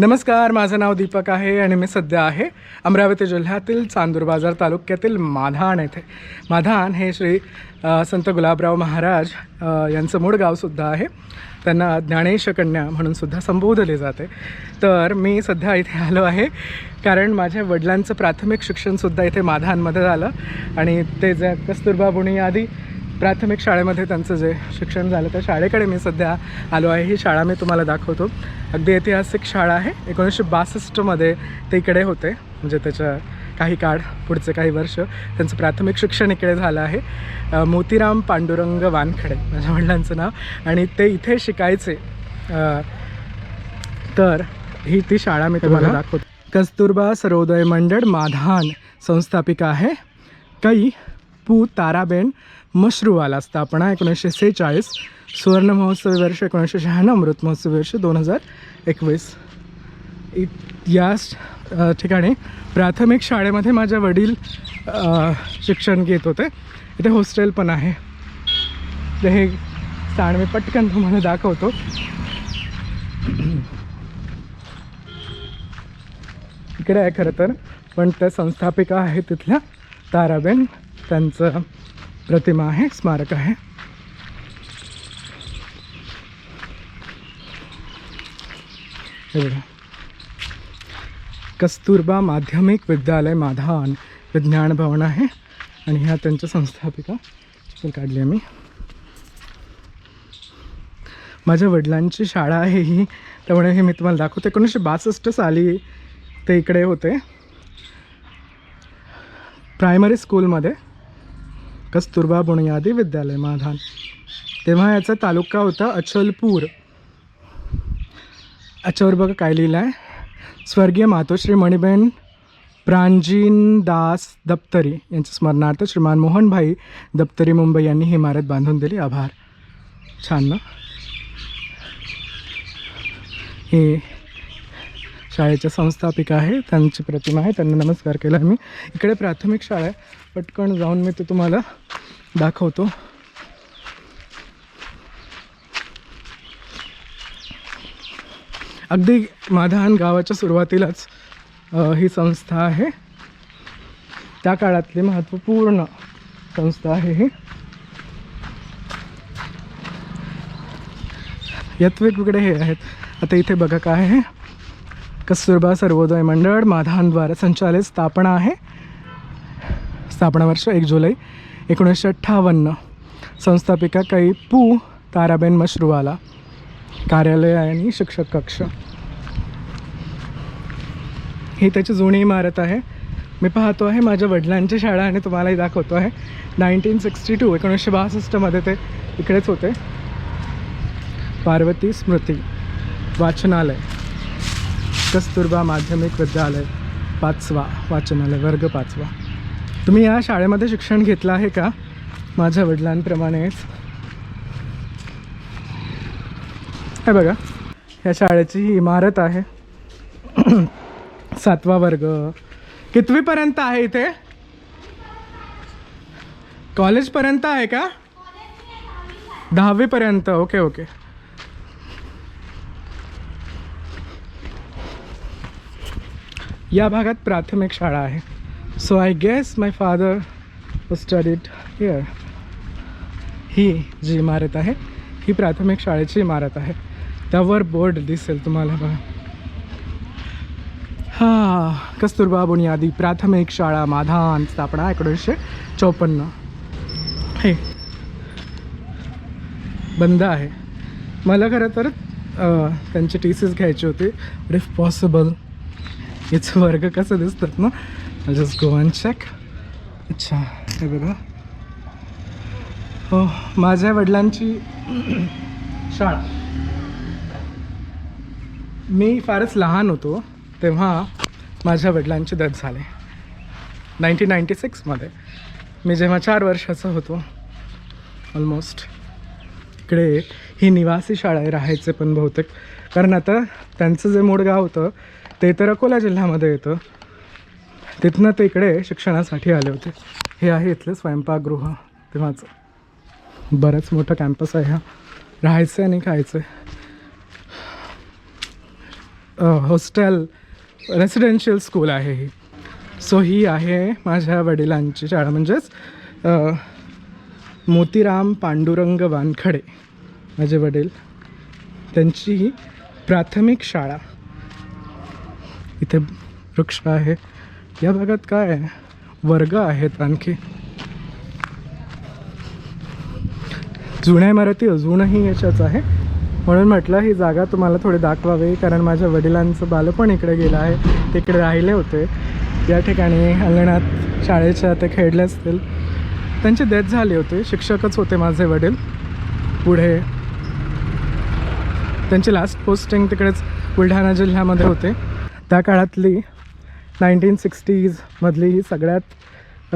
नमस्कार माझं नाव दीपक आहे आणि मी सध्या आहे अमरावती जिल्ह्यातील चांदूर बाजार तालुक्यातील माधान येथे. माधान हे श्री संत गुलाबराव महाराज यांचं मूळ गावसुद्धा आहे. त्यांना ज्ञानेश कन्या म्हणून सुद्धा संबोधले जाते. तर मी सध्या इथे आलो आहे कारण माझ्या वडिलांचं प्राथमिक शिक्षणसुद्धा इथे माधानमध्ये झालं आणि ते ज कस्तुरबा बुणी आधी प्राथमिक शाळेमध्ये त्यांचं जे शिक्षण झालं त्या शाळेकडे मी सध्या आलो आहे. ही शाळा मी तुम्हाला दाखवतो. अगदी ऐतिहासिक शाळा आहे. एकोणीसशे बासष्टमध्ये ते इकडे होते. म्हणजे त्याच्या काही काळ पुढचे काही वर्ष त्यांचं प्राथमिक शिक्षण इकडे झालं आहे. मोतीराम पांडुरंग वानखडे माझ्या वडिलांचं नाव. आणि ते इथे शिकायचे. तर ही ती शाळा मी तुम्हाला. दाखवतो. कस्तुरबा सर्वोदय मंडळ माधान संस्थापिका आहे. कै पू ताराबेन मशरूवाला स्थापना एकोणीसशे सेहेचाळीस सुवर्ण महोत्सवी वर्ष एकोणीसशे शहाण्णव अमृत महोत्सवी वर्ष दोन हजार एकवीस. इ या ठिकाणी प्राथमिक शाळेमध्ये माझ्या वडील शिक्षण घेत होते. इथे हॉस्टेल पण आहे. तर हे स्थान मी पटकन तुम्हाला दाखवतो. इकडे आहे खरं तर पण त्या संस्थापिका आहे तिथल्या ताराबेन. त्यांचं प्रतिमा आहे स्मारक आहे. कस्तुरबा माध्यमिक विद्यालय माधान विज्ञान भवन आहे आणि ह्या त्यांच्या संस्थापिका चित्र काढली आहे मी. माझ्या वडिलांची शाळा आहे ही त्यामुळे हे मी तुम्हाला दाखवते. एकोणीसशे बासष्ट साली ते इकडे होते. प्रायमरी स्कूलमध्ये कस्तुरबा बुनियादी विद्यालय माधान. तेव्हा याचा तालुका होता अचलपूर. याच्यावर बघा काय लिहिलं आहे स्वर्गीय मातोश्री मणिबेन प्रांजीन दास दप्तरी यांच्या स्मरणार्थ श्रीमान मोहनभाई दप्तरी मुंबई यांनी ही इमारत बांधून दिली. आभार. छान ना? हे शाळेच्या संस्थापिका आहे त्यांची प्रतिमा आहे त्यांना नमस्कार केला मी. इकडे प्राथमिक शाळा आहे. पटकन जाऊन मी ते तुम्हाला दाखवतो. अगदी माधान गावाच्या सुरुवातीलाच ही संस्था आहे. त्या काळातली महत्त्वपूर्ण संस्था आहे ही. यात वेगवेगळे हे आहेत. आता इथे बघा काय आहे. कस्तुरबा सर्वोदय मंडळ माधानद्वारा संचालित स्थापना आहे. स्थापना वर्ष एक जुलै एकोणीसशे अठ्ठावन्न. संस्थापिका कै. पू. ताराबेन मशरूवाला. कार्यालय आणि शिक्षक कक्ष. ही त्याची जुनी इमारत आहे. मी पाहतो आहे माझ्या वडिलांची शाळा आणि तुम्हालाही दाखवतो आहे. नाईन्टीन सिक्स्टी टू एकोणीसशे बासष्टमध्ये ते इकडेच होते. पार्वती स्मृती वाचनालय. कस्तुरबा माध्यमिक विद्यालय पाचवा वाचनालय वर्ग पाचवा. तुम्ही या शाळेमध्ये शिक्षण घेतलं आहे का? माझ्या वडिलांप्रमाणेच. हे बघा या शाळेची ही इमारत आहे. सातवा वर्ग. कितवीपर्यंत आहे इथे? कॉलेजपर्यंत आहे का? दहावीपर्यंत. Okay okay. या भागात प्राथमिक शाळा आहे. So I guess my father studied here ही जी इमारत आहे ही प्राथमिक शाळेची इमारत आहे. त्यावर बोर्ड दिसेल तुम्हाला बघा. हा कस्तुरबा बुनियादी प्राथमिक शाळा माधान स्थापना एकोणीसशे चौपन्न. हे बंद आहे. मला खरं तर त्यांची टी सीज घ्यायची होती. इफ पॉसिबल याचं वर्ग कसं दिसतात ना? जस्ट गो अँड चेक अच्छा हे बघा. हो माझ्या वडिलांची शाळा. मी फारच लहान होतो तेव्हा माझ्या वडिलांचे डेथ झाले. नाईन्टीन नाईन्टी सिक्समध्ये मी जेव्हा चार वर्षाचा होतो ऑलमोस्ट इकडे ही निवासी शाळा आहे राहायचे पण बहुतेक. कारण आता त्यांचं जे मूळ गाव होतं ते तर अकोला जिल्ह्यामध्ये येतं. तिथनं ते इकडे शिक्षणासाठी आले होते. हे आहे इथलं स्वयंपाकगृह. तेव्हाचं बरंच मोठं कॅम्पस आहे हा. राहायचं आणि खायचं हॉस्टेल रेसिडेन्शियल स्कूल आहे ही. सो ही आहे माझ्या वडिलांची शाळा. म्हणजेच मोतीराम पांडुरंग वानखडे माझे वडील. त्यांची ही प्राथमिक शाळा. इथे वृक्ष आहे. या भागात काय आहे? वर्ग आहेत आणखी. जुन्या इमारती अजूनही याच्याच आहे. म्हणून म्हटलं ही जागा तुम्हाला थोडी दाखवावी कारण माझ्या वडिलांचं बालपण इकडे गेलं आहे. तिकडे राहिले होते. या ठिकाणी अंगणात शाळेच्या ते खेळले असतील. त्यांची डेथ झाली होती. शिक्षकच होते माझे वडील. पुढे त्यांची लास्ट पोस्टिंग तिकडेच बुलढाणा जिल्ह्यामध्ये होते. त्या काळातली नाईन्टीन सिक्स्टीजमधली ही सगळ्यात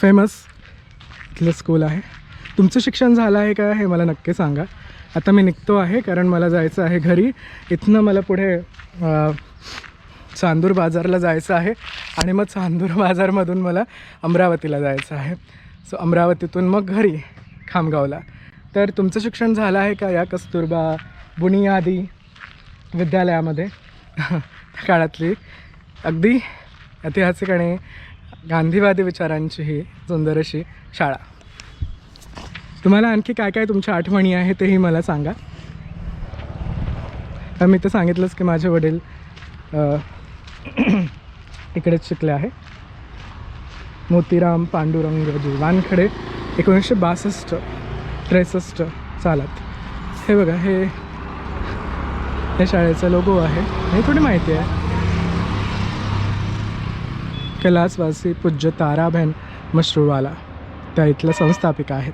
फेमस इथलं स्कूल आहे. तुमचं शिक्षण झालं आहे का हे मला नक्की सांगा. आता मी निघतो आहे कारण मला जायचं आहे घरी. इथनं मला पुढे चांदूर बाजारला जायचं आहे आणि मग चांदूर बाजारमधून मला अमरावतीला जायचं आहे. सो अमरावतीतून मग घरी खामगावला. तर तुमचं शिक्षण झालं आहे का या कस्तुरबा बुनियादी विद्यालयामध्ये? काळातली. अगदी ऐतिहासिक आणि गांधीवादी विचारांची ही सुंदर अशी शाळा. तुम्हाला आणखी काय काय तुमच्या आठवणी आहे तेही मला सांगा. तर मी तर सांगितलंच की माझे वडील इकडेच शिकले आहे. मोतीराम पांडुरंगजी वानखडे एकोणीसशे बासष्ट त्रेसष्ट सालात. हे बघा हे हे शाळेचा लोगो आहे. हे थोडी माहिती आहे. कैलासवासी पूज्य ताराबेन मशरूवाला. त्या इथल्या संस्थापिका आहेत.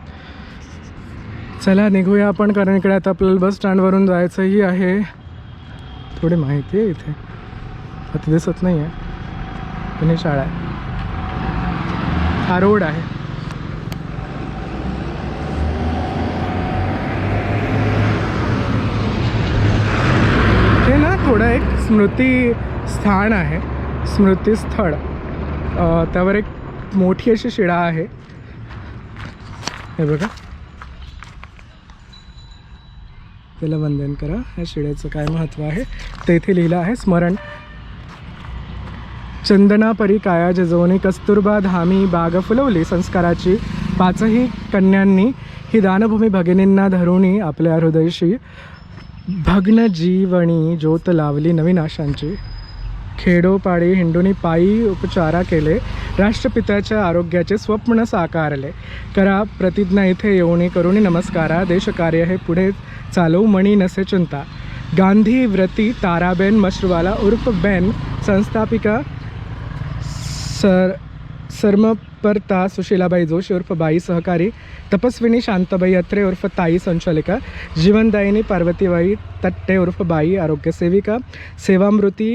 चला निघूया आपण कारण इकडे आता आपल्याला बस स्टँडवरून जायचंही आहे. थोडी माहिती आहे इथे. आता दिसत नाही आहे पण ही शाळा आहे. हा रोड आहे हे ना स्मृती स्थान आहे स्मृतीस्थळ त्यावर एक मोठी अशी शिळा आहे. हे बघा. त्याला वंदन करा. या शिळेचं काय महत्त्व आहे? ते इथे लिहिलं आहे स्मरण. चंदना परी काया जजवणी कस्तुरबा धामी बाग फुलवली. संस्काराची पाचही कन्यांनी ही दानभूमी भगिनींना धरुणी आपल्या हृदयशी. भग्न जीवणी ज्योत लावली नवीन आशांची. खेडोपाडी हिंडोनी पायी उपचारा केले. राष्ट्रपित्याच्या आरोग्याचे स्वप्न साकारले. करा प्रतिज्ञा इथे येऊनी करुणी नमस्कारा. देशकार्य हे पुढे चालवू मणी नसे चिंता. गांधी व्रती ताराबेन मशरूवाला उर्फ बेन. संस्थापिका सर तत्परता सुशीलाबाई जोशी उर्फ बाई सहकारी तपस्विनी शांताबाई अत्रे उर्फ ताई संचालिका जीवनदायिनी पार्वतीबाई तट्टे उर्फ बाई आरोग्यसेविका सेवामृती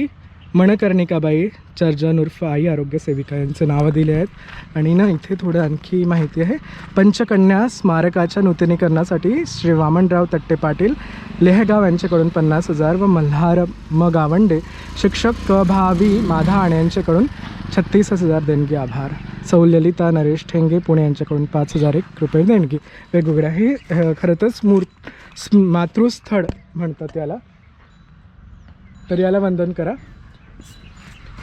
मणकर्णिकाबाई चर्जन उर्फ आई आरोग्यसेविका यांचे नावं दिले आहेत. आणि ना इथे थोडं आणखी माहिती आहे. पंचकन्या स्मारकाच्या नूतनीकरणासाठी श्री वामनराव तट्टे पाटील लेहगाव यांच्याकडून पन्नास हजार व मल्हार म गावंडे शिक्षक क भावी माधा आणे यांच्याकडून छत्तीस हजार देणगी आभार. सौललिता नरेश ठेंगे पुणे यांच्याकडून पाच हजार एक रुपये देणगी. वेगवेगळ्या. हे अ, खरं तर स्मूर स्म- मातृस्थळ म्हणतात याला. तर याला वंदन करा.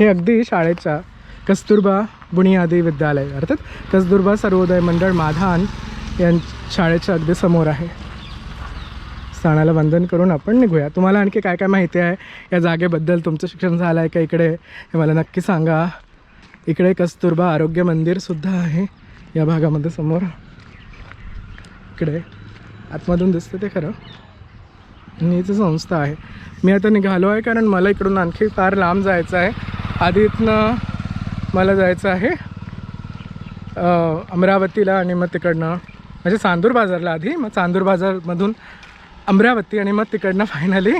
हे अगदी शाळेच्या कस्तुरबा बुनियादी विद्यालय अर्थात कस्तुरबा सर्वोदय मंडळ माधान यां शाळेच्या अगदी समोर आहे. स्थानाला वंदन करून आपण निघूया. तुम्हाला आणखी काय काय माहिती आहे? या जागेबद्दल तुमचं शिक्षण झालं आहे का इकडे? हे मला नक्की सांगा. इकडे कस्तुरबा आरोग्य मंदिरसुद्धा आहे या भागामध्ये समोर. इकडे आतमधून दिसतं ते खरं. आणि इथं संस्था आहे. मी आता निघालो आहे कारण मला इकडून आणखी फार लांब जायचं आहे. आधी इथनं मला जायचं आहे अमरावतीला आणि मग तिकडनं म्हणजे चांदूर बाजारला आधी मग चांदूर बाजारमधून अमरावती आणि मग तिकडनं फायनली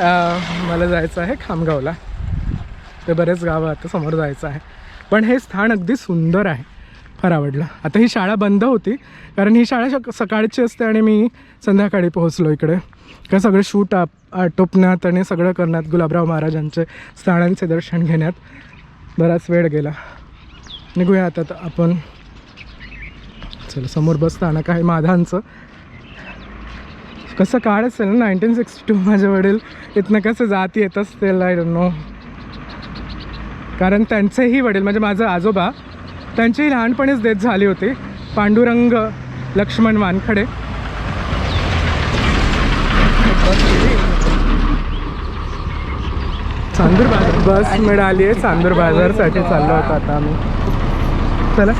मला जायचं आहे खामगावला. ते बरेच गावं आता समोर जायचं आहे. पण हे स्थान अगदी सुंदर आहे. फार आवडलं. आता ही शाळा बंद होती कारण ही शाळा शक सकाळची असते आणि मी संध्याकाळी पोहोचलो इकडे. का सगळं शूट आप आटोपण्यात आणि सगळं करण्यात गुलाबराव महाराजांचे स्थानांचे दर्शन घेण्यात बराच वेळ गेला. निघूया आता तर आपण. चला समोर बस स्थानक आहे माधांचं. कसं काळ असेल ना नाईन्टीन सिक्स्टी टू माझे वडील इथनं कसं जात येत असतील आय डोंट नो कारण त्यांचेही वडील म्हणजे माझं आजोबा त्यांचीही लहानपणीच डेथ झाली होती. पांडुरंग लक्ष्मण वानखडे. चांदूर बाजार बस मिळाली आहे चांदूर बाजारसाठी चाललो होतो आता आम्ही. चला.